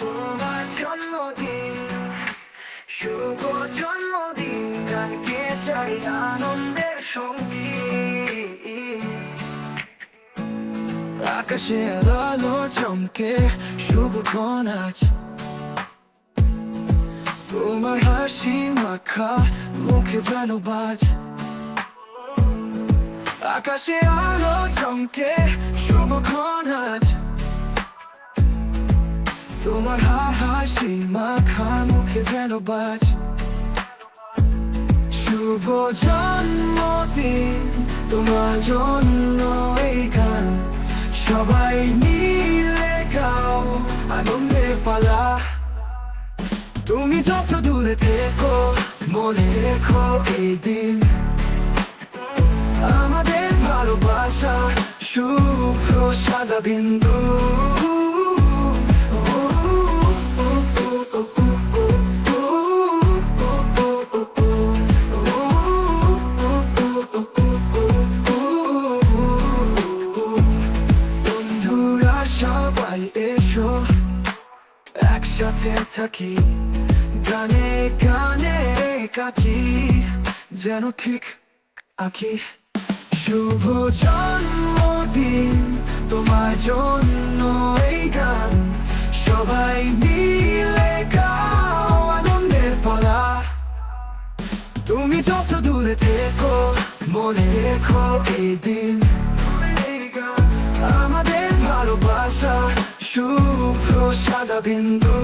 তোমার জন্মদিন, শুভ জন্মদিন গানকে চাই আনন্দের সঙ্গী? আকাশে আলো চমকে শুভক্ষণ আজ। তোমার হাসি মাখা, মুখে যেন বাজ। আকাশে আলো চমকে শুভক্ষণ আজ। তোমার হা- হাসি মাখা মুখে যেন বাজ। শুভ জন্মদিন, তোমার জন্য এই গান। সবাই মিলে গাও, আনন্দে পালা। তুমি যত দূরে থেকো, মনে রেখো এই দিন। আমাদের ভালোবাসা শুভ্র সাদা বিন্দু সবাই এসো একসাথে থাকি, গানে গানে কাটি যেন ঠিক আঁকি। শুভ জন্মদিন, তোমার জন্য এই গান। সবাই মিলে গাও আনন্দের পালা। তুমি যত দূরে থেকো, মনে রেখো এই দিন। শুভ্র সাদা বিন্দু।